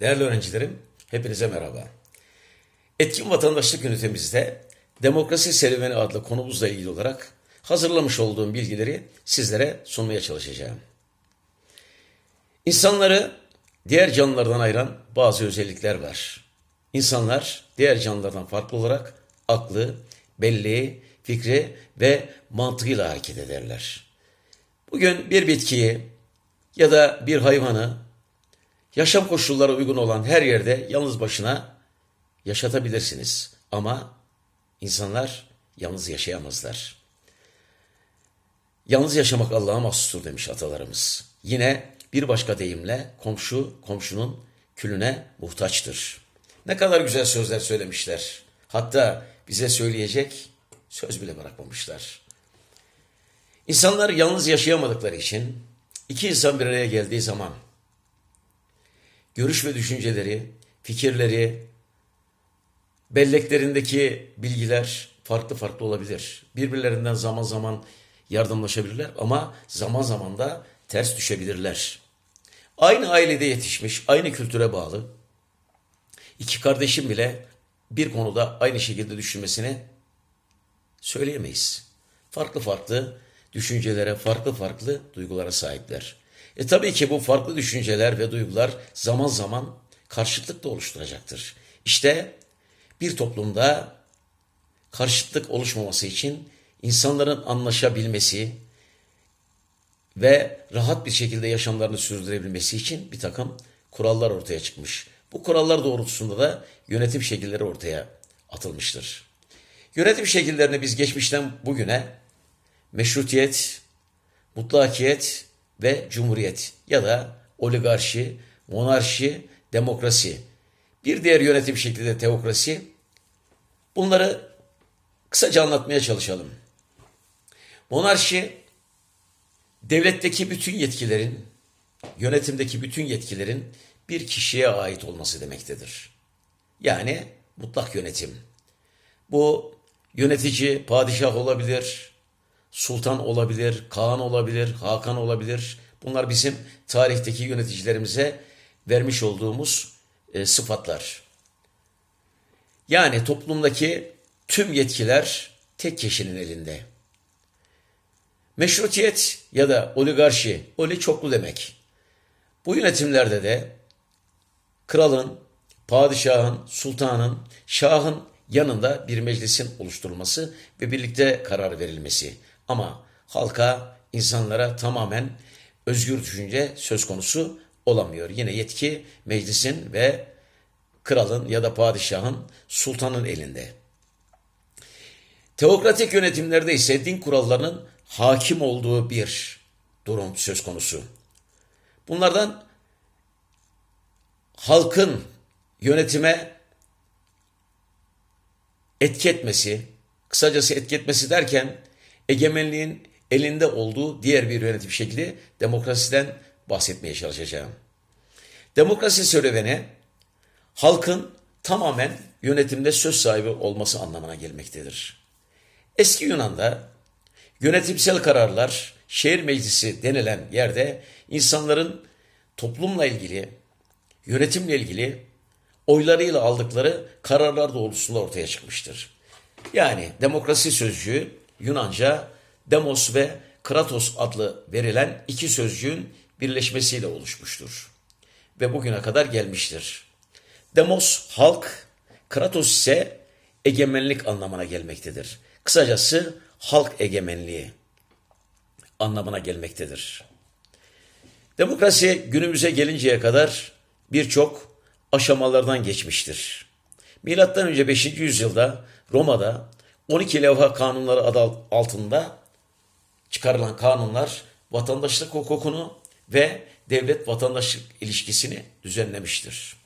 Değerli öğrencilerim, hepinize merhaba. Etkin Vatandaşlık Ünitemizde Demokrasi Serüveni adlı konumuzla ilgili olarak hazırlamış olduğum bilgileri sizlere sunmaya çalışacağım. İnsanları diğer canlılardan ayıran bazı özellikler var. İnsanlar diğer canlılardan farklı olarak aklı, belleği, fikri ve mantığıyla hareket ederler. Bugün bir bitkiyi ya da bir hayvanı yaşam koşulları uygun olan her yerde yalnız başına yaşatabilirsiniz. Ama insanlar yalnız yaşayamazlar. Yalnız yaşamak Allah'a mahsustur demiş atalarımız. Yine bir başka deyimle komşu komşunun külüne muhtaçtır. Ne kadar güzel sözler söylemişler. Hatta bize söyleyecek söz bile bırakmamışlar. İnsanlar yalnız yaşayamadıkları için iki insan bir araya geldiği zaman görüş ve düşünceleri, fikirleri, belleklerindeki bilgiler farklı farklı olabilir. Birbirlerinden zaman zaman yardımlaşabilirler ama zaman zaman da ters düşebilirler. Aynı ailede yetişmiş, aynı kültüre bağlı iki kardeşim bile bir konuda aynı şekilde düşünmesini söyleyemeyiz. Farklı farklı düşüncelere, farklı farklı duygulara sahipler. E tabii ki bu farklı düşünceler ve duygular zaman zaman karşıtlık da oluşturacaktır. İşte bir toplumda karşıtlık oluşmaması için insanların anlaşabilmesi ve rahat bir şekilde yaşamlarını sürdürebilmesi için bir takım kurallar ortaya çıkmış. Bu kurallar doğrultusunda da yönetim şekilleri ortaya atılmıştır. Yönetim şekillerini biz geçmişten bugüne meşrutiyet, mutlakiyet ve cumhuriyet ya da oligarşi, monarşi, demokrasi. Bir diğer yönetim şekli de teokrasi. Bunları kısaca anlatmaya çalışalım. Monarşi devletteki bütün yetkilerin, yönetimdeki bütün yetkilerin bir kişiye ait olması demektedir. Yani mutlak yönetim. Bu yönetici padişah olabilir, sultan olabilir, Kaan olabilir, Hakan olabilir. Bunlar bizim tarihteki yöneticilerimize vermiş olduğumuz e, sıfatlar. Yani toplumdaki tüm yetkiler tek kişinin elinde. Meşrutiyet ya da oligarşi, oli çoklu demek. Bu yönetimlerde de kralın, padişahın, sultanın, şahın yanında bir meclisin oluşturulması ve birlikte karar verilmesi. Ama halka, insanlara tamamen özgür düşünce söz konusu olamıyor. Yine yetki meclisin ve kralın ya da padişahın, sultanın elinde. Teokratik yönetimlerde ise din kurallarının hakim olduğu bir durum söz konusu. Bunlardan halkın yönetime etki etmesi, kısacası etki etmesi derken egemenliğin elinde olduğu diğer bir yönetim şekli demokrasiden bahsetmeye çalışacağım. Demokrasi serüveni halkın tamamen yönetimde söz sahibi olması anlamına gelmektedir. Eski Yunan'da yönetimsel kararlar şehir meclisi denilen yerde insanların toplumla ilgili, yönetimle ilgili oylarıyla aldıkları kararlar doğrultusunda ortaya çıkmıştır. Yani demokrasi sözcüğü Yunanca demos ve kratos adlı verilen iki sözcüğün birleşmesiyle oluşmuştur. Ve bugüne kadar gelmiştir. Demos halk, kratos ise egemenlik anlamına gelmektedir. Kısacası halk egemenliği anlamına gelmektedir. Demokrasi günümüze gelinceye kadar birçok aşamalardan geçmiştir. Milattan önce 5. yüzyılda Roma'da 12 levha kanunları adı altında çıkarılan kanunlar vatandaşlık hukukunu ve devlet vatandaşlık ilişkisini düzenlemiştir.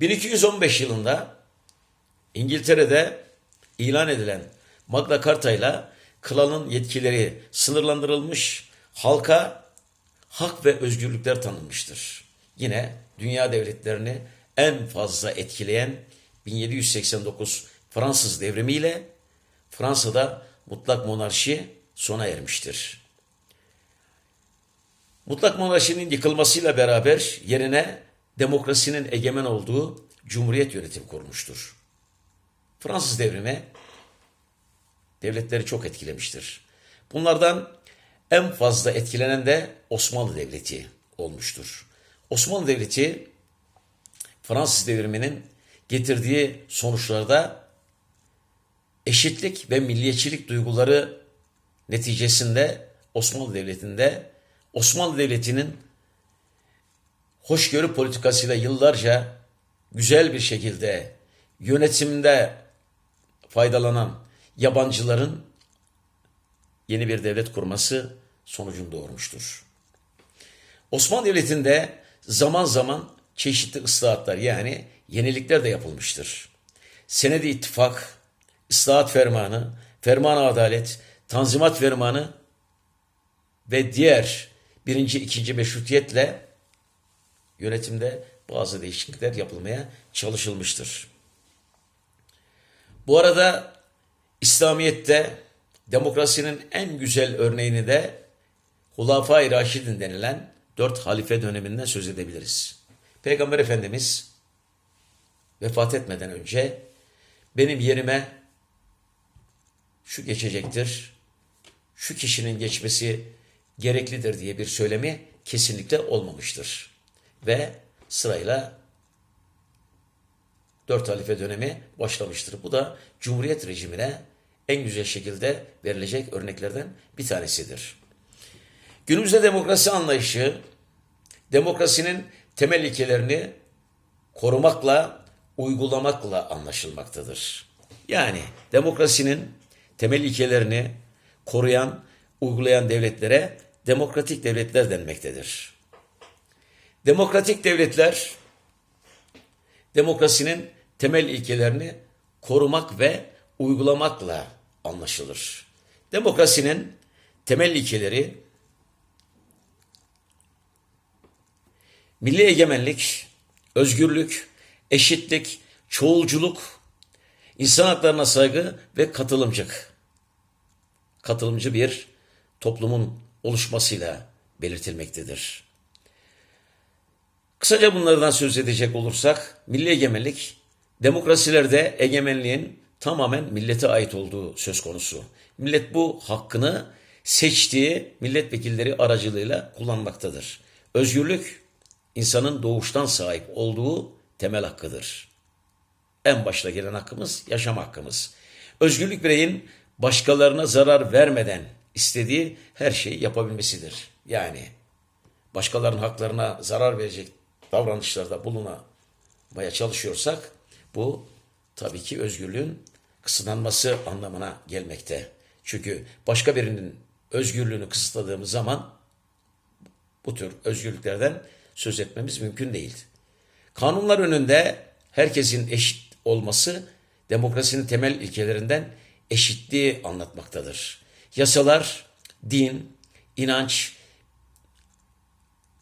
1215 yılında İngiltere'de ilan edilen Magna Carta ile kralın yetkileri sınırlandırılmış, halka hak ve özgürlükler tanınmıştır. Yine dünya devletlerini en fazla etkileyen 1789 Fransız devrimiyle Fransa'da mutlak monarşi sona ermiştir. Mutlak monarşinin yıkılmasıyla beraber yerine demokrasinin egemen olduğu cumhuriyet yönetimi kurmuştur. Fransız devrimi devletleri çok etkilemiştir. Bunlardan en fazla etkilenen de Osmanlı Devleti olmuştur. Osmanlı Devleti Fransız devriminin getirdiği sonuçlarda eşitlik ve milliyetçilik duyguları neticesinde Osmanlı Devleti'nde Osmanlı Devleti'nin hoşgörü politikasıyla yıllarca güzel bir şekilde yönetimde faydalanan yabancıların yeni bir devlet kurması sonucunu doğurmuştur. Osmanlı Devleti'nde zaman zaman çeşitli ıslahatlar yani yenilikler de yapılmıştır. Senedi ittifak, ıslahat fermanı, ferman adalet, tanzimat fermanı ve diğer birinci, ikinci meşrutiyetle yönetimde bazı değişiklikler yapılmaya çalışılmıştır. Bu arada İslamiyet'te demokrasinin en güzel örneğini de Hulafai Raşidin denilen dört halife döneminden söz edebiliriz. Peygamber Efendimiz vefat etmeden önce benim yerime şu geçecektir, şu kişinin geçmesi gereklidir diye bir söylemi kesinlikle olmamıştır. Ve sırayla dört halife dönemi başlamıştır. Bu da Cumhuriyet rejimine en güzel şekilde verilecek örneklerden bir tanesidir. Günümüzde demokrasi anlayışı, demokrasinin temel ilkelerini korumakla, uygulamakla anlaşılmaktadır. Yani demokrasinin temel ilkelerini koruyan, uygulayan devletlere demokratik devletler denmektedir. Demokratik devletler demokrasinin temel ilkelerini korumak ve uygulamakla anlaşılır. Demokrasinin temel ilkeleri milli egemenlik, özgürlük, eşitlik, çoğulculuk, insan haklarına saygı ve katılımcılık. Katılımcı bir toplumun oluşmasıyla belirtilmektedir. Kısaca bunlardan söz edecek olursak, milli egemenlik, demokrasilerde egemenliğin tamamen millete ait olduğu söz konusu. Millet bu hakkını seçtiği milletvekilleri aracılığıyla kullanmaktadır. Özgürlük, insanın doğuştan sahip olduğu temel hakkıdır. En başta gelen hakkımız yaşam hakkımız. Özgürlük bireyin başkalarına zarar vermeden istediği her şeyi yapabilmesidir. Yani başkalarının haklarına zarar verecek davranışlarda bulunmaya çalışıyorsak bu tabii ki özgürlüğün kısıtlanması anlamına gelmekte. Çünkü başka birinin özgürlüğünü kısıtladığımız zaman bu tür özgürlüklerden söz etmemiz mümkün değil. Kanunlar önünde herkesin eşit olması demokrasinin temel ilkelerinden eşitliği anlatmaktadır. Yasalar din, inanç,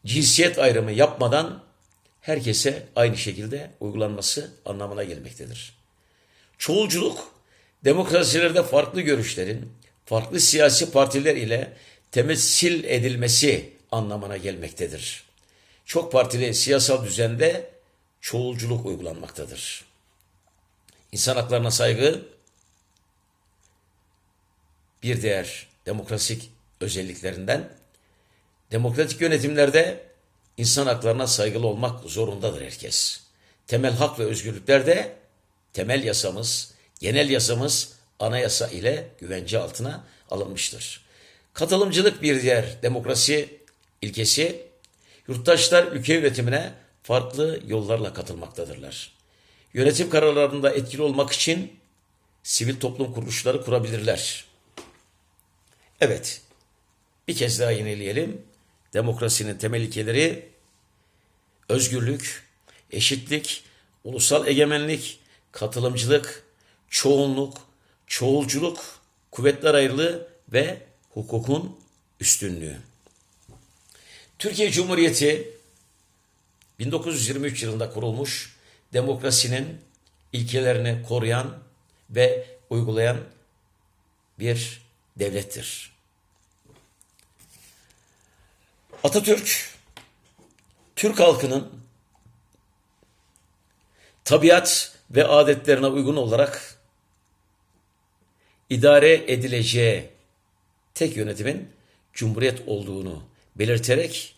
cinsiyet ayrımı yapmadan herkese aynı şekilde uygulanması anlamına gelmektedir. Çoğulculuk, demokrasilerde farklı görüşlerin, farklı siyasi partiler ile temsil edilmesi anlamına gelmektedir. Çok partili siyasal düzende çoğulculuk uygulanmaktadır. İnsan haklarına saygı bir diğer demokrasik özelliklerinden demokratik yönetimlerde insan haklarına saygılı olmak zorundadır herkes. Temel hak ve özgürlükler de temel yasamız, genel yasamız anayasa ile güvence altına alınmıştır. Katılımcılık bir diğer demokrasi ilkesi, yurttaşlar ülke yönetimine farklı yollarla katılmaktadırlar. Yönetim kararlarında etkili olmak için sivil toplum kuruluşları kurabilirler. Evet, bir kez daha yineleyelim. Demokrasinin temel ilkeleri özgürlük, eşitlik, ulusal egemenlik, katılımcılık, çoğunluk, çoğulculuk, kuvvetler ayrılığı ve hukukun üstünlüğü. Türkiye Cumhuriyeti 1923 yılında kurulmuş demokrasinin ilkelerini koruyan ve uygulayan bir devlettir. Atatürk, Türk halkının tabiat ve adetlerine uygun olarak idare edileceği tek yönetimin Cumhuriyet olduğunu belirterek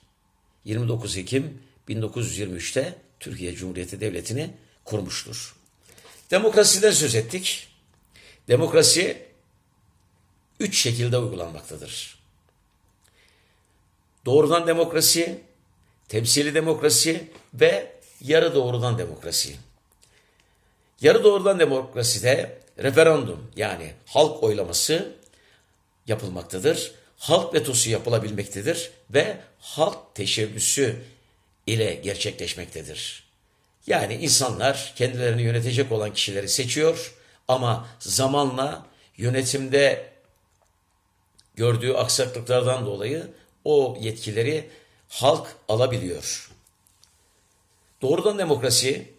29 Ekim 1923'te Türkiye Cumhuriyeti Devleti'ni kurmuştur. Demokrasiden söz ettik. Demokrasi üç şekilde uygulanmaktadır. Doğrudan demokrasi, temsili demokrasi ve yarı doğrudan demokrasi. Yarı doğrudan demokraside referandum yani halk oylaması yapılmaktadır. Halk vetosu yapılabilmektedir ve halk teşebbüsü ile gerçekleşmektedir. Yani insanlar kendilerini yönetecek olan kişileri seçiyor ama zamanla yönetimde gördüğü aksaklıklardan dolayı o yetkileri halk alabiliyor. Doğrudan demokrasi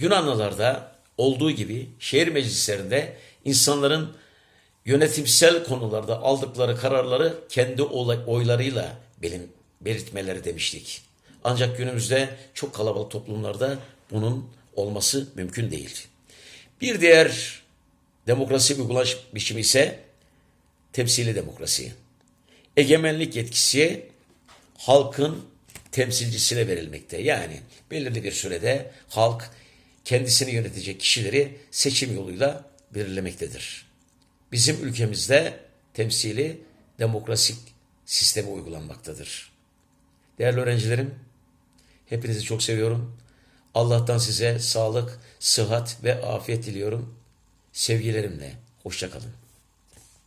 Yunanlılarda olduğu gibi şehir meclislerinde insanların yönetimsel konularda aldıkları kararları kendi oylarıyla belim, belirtmeleri demiştik. Ancak günümüzde çok kalabalık toplumlarda bunun olması mümkün değil. Bir diğer demokrasi uygulaş biçimi ise temsili demokrasi. Egemenlik yetkisi halkın temsilcisine verilmekte. Yani belirli bir sürede halk kendisini yönetecek kişileri seçim yoluyla belirlemektedir. Bizim ülkemizde temsili demokrasik sistemi uygulanmaktadır. Değerli öğrencilerim, hepinizi çok seviyorum. Allah'tan size sağlık, sıhhat ve afiyet diliyorum. Sevgilerimle, hoşçakalın.